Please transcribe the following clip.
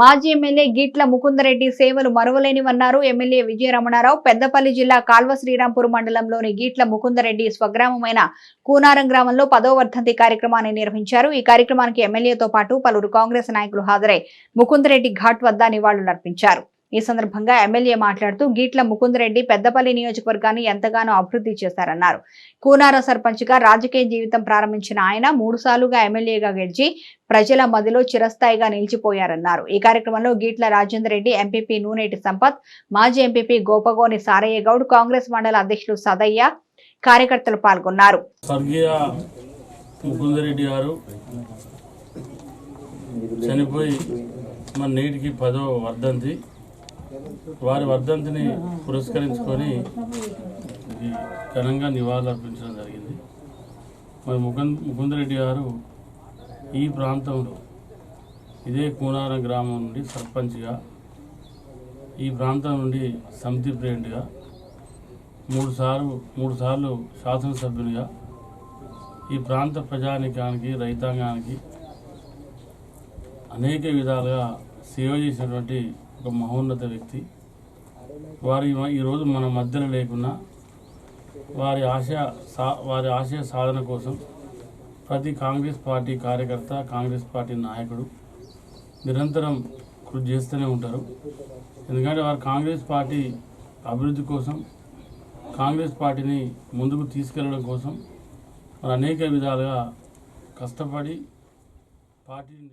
మాజీ ఎమ్మెల్యే గీట్ల ముకుందరెడ్డి సేవలు మరువలేనివన్నారు. ఎమ్మెల్యే విజయరమణారావు పెద్దపల్లి జిల్లా కాల్వ శ్రీరాంపూర్ మండలంలోని గీట్ల ముకుందరెడ్డి స్వగ్రామమైన కూనారం గ్రామంలో పదో వర్ధంతి కార్యక్రమాన్ని నిర్వహించారు. ఈ కార్యక్రమానికి ఎమ్మెల్యేతో పాటు పలువురు కాంగ్రెస్ నాయకులు హాజరై ముకుందరెడ్డి ఘాట్ వద్ద నివాళులర్పించారు. ఈ సందర్భంగా ఎమ్మెల్యే మాట్లాడుతూ గీట్ల ముకుందరెడ్డి పెద్దపల్లి నియోజకవర్గాన్ని ఎంతగానో అభివృద్ధి చేశారన్నారు. కూనార సర్పంచ్గా రాజకీయ జీవితం ప్రారంభించిన ఆయన మూడుసార్లుగా ఎమ్మెల్యేగా గెలిచి ప్రజల మదిలో చిరస్థాయిగా నిలిచిపోయారన్నారు. ఈ కార్యక్రమంలో గీట్ల రాజేందర్ రెడ్డి ఎంపీపీ నూనేటి సంపత్ మాజీ ఎంపీపీ గోపగోని సారయ్య గౌడ్ కాంగ్రెస్ మండల అధ్యక్షులు సదయ్య కార్యకర్తలు పాల్గొన్నారు. ముకుందరెడ్డి గారు చనిపోయి మన నేటికి పదో వర్ధంతి. వారి వర్ధంతిని పురస్కరించుకొని ఘనంగా నివాళులు అర్పించడం జరిగింది. మరి ముకుంద్ ముకుందరెడ్డి గారు ఈ ప్రాంతంలో ఇదే కూనారం గ్రామం నుండి సర్పంచ్గా ఈ ప్రాంతం నుండి సమితి ప్రెసిడెంట్గా మూడు సార్లు మూడు సార్లు శాసనసభ్యునిగా ఈ ప్రాంత ప్రజానికానికి రైతాంగానికి అనేక విధాలుగా సేవ చేసినటువంటి ఒక మహోన్నత వ్యక్తి. వారి ఈరోజు మన మధ్యలో లేకున్నా వారి ఆశయ సా వారి ఆశయ సాధన కోసం ప్రతి కాంగ్రెస్ పార్టీ కార్యకర్త కాంగ్రెస్ పార్టీ నాయకుడు నిరంతరం కృషి చేస్తూనే ఉంటారు. ఎందుకంటే వారు కాంగ్రెస్ పార్టీ అభివృద్ధి కోసం కాంగ్రెస్ పార్టీని ముందుకు తీసుకెళ్ళడం కోసం అనేక విధాలుగా కష్టపడి పార్టీని